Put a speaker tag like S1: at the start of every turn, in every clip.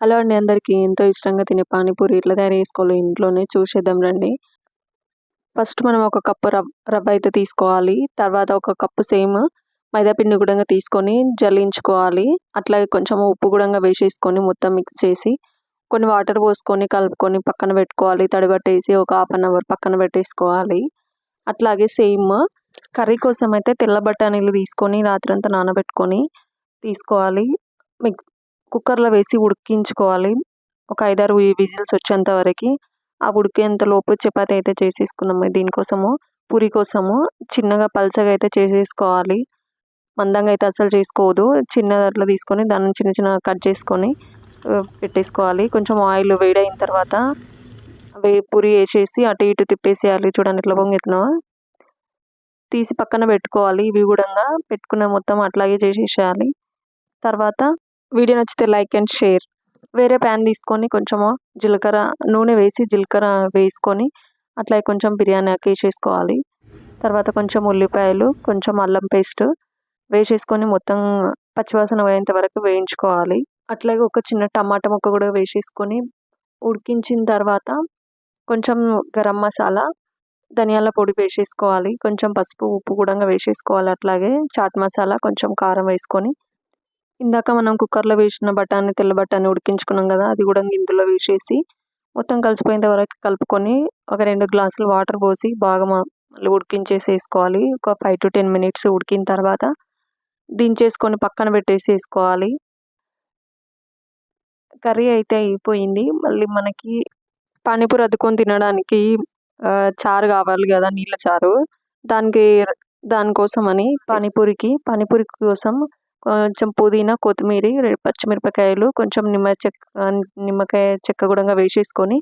S1: Hello అండి అందరికీ. ఎంతో ఇష్టంగా తినే పానీపూరి ఇట్లా తయారు చేసుకోవాలి ఇంట్లోనే చూసేద్దాం రండి. ఫస్ట్ మనం ఒక కప్పు రవ్ రవ్వ అయితే తీసుకోవాలి. తర్వాత ఒక కప్పు సేమ్ మైదాపిండి కూడా తీసుకొని జల్లించుకోవాలి. అట్లాగే కొంచెం ఉప్పు కూడా వేసేసుకొని మొత్తం మిక్స్ చేసి కొన్ని వాటర్ పోసుకొని కలుపుకొని పక్కన పెట్టుకోవాలి. తడిబట్టేసి ఒక హాఫ్ అన్ అవర్ పక్కన పెట్టేసుకోవాలి. అట్లాగే సేమ్ కర్రీ కోసం అయితే తెల్ల బఠానీలు తీసుకొని రాత్రంతా నానబెట్టుకొని తీసుకోవాలి. మిక్స్ కుక్కర్లో వేసి ఉడికించుకోవాలి. ఒక ఐదారు విజిల్స్ వచ్చేంత వరకు. ఆ ఉడికేంత లోపు చపాతి అయితే చేసేసుకున్నాము. దీనికోసము పూరి కోసము చిన్నగా పల్చగా అయితే చేసేసుకోవాలి. మందంగా అయితే అసలు చేసుకోవద్దు చిన్న దాంట్లో తీసుకొని దాన్ని చిన్న చిన్న కట్ చేసుకొని పెట్టేసుకోవాలి. కొంచెం ఆయిల్ వేడైన తర్వాత వే పూరి వేసేసి అటు ఇటు తిప్పేసేయాలి. చూడండి ఇట్లా పొంగెత్తున. తీసి పక్కన పెట్టుకోవాలి. ఇవి కూడా పెట్టుకున్న మొత్తం అట్లాగే చేసేసేయాలి. తర్వాత వీడియో నచ్చితే లైక్ అండ్ షేర్. వేరే ప్యాన్ తీసుకొని కొంచెము జీలకర్ర నూనె వేసి జీలకర్ర వేసుకొని అట్లా కొంచెం బిర్యానీ వేసేసుకోవాలి. తర్వాత కొంచెం ఉల్లిపాయలు కొంచెం అల్లం పేస్ట్ వేసేసుకొని మొత్తం పచ్చివాసన పోయేంత వరకు వేయించుకోవాలి. అట్లాగే ఒక చిన్న టమాటా ముక్క కూడా వేసేసుకొని ఉడికించిన తర్వాత కొంచెం గరం మసాలా ధనియాల పొడి వేసేసుకోవాలి. కొంచెం పసుపు ఉప్పు కూడా వేసేసుకోవాలి. అట్లాగే చాట్ మసాలా కొంచెం కారం వేసుకొని ఇందాక మనం కుక్కర్లో వేసిన బఠానీ తెల్ల బఠానీ ఉడికించుకున్నాం కదా అది కూడా ఇందులో వేసేసి మొత్తం కలిసిపోయేంత వరకు కలుపుకొని ఒక రెండు గ్లాసులు వాటర్ పోసి బాగా మళ్ళీ ఉడికించేసి వేసుకోవాలి ఒక ఫైవ్ టు టెన్ మినిట్స్ ఉడికిన తర్వాత దించేసుకొని పక్కన పెట్టేసి వేసుకోవాలి కర్రీ అయితే అయిపోయింది. మళ్ళీ మనకి పానీపూరి అద్దుకొని తినడానికి చారు కావాలి కదా నీళ్ళ చారు. దానికి దానికోసమని పానీపూరికి పానీపూరి కోసం కొంచెం పుదీనా కొత్తిమీర పచ్చిమిరపకాయలు కొంచెం నిమ్మ చెక్క నిమ్మకాయ చెక్క కూడా వేసేసుకొని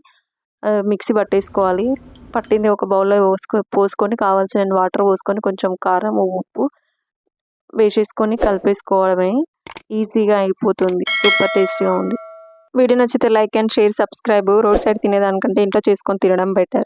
S1: మిక్సీ పట్టేసుకోవాలి. పట్టింది ఒక బౌల్లో పోసుకో పోసుకొని కావాల్సిన వాటర్ పోసుకొని కొంచెం కారం ఉప్పు వేసేసుకొని కలిపేసుకోవడమే ఈజీగా అయిపోతుంది. సూపర్ టేస్టీగా ఉంది. వీడియో నచ్చితే like and share subscribe. Roadside తినేదానికంటే ఇంట్లో చేసుకొని తినడం బెటర్.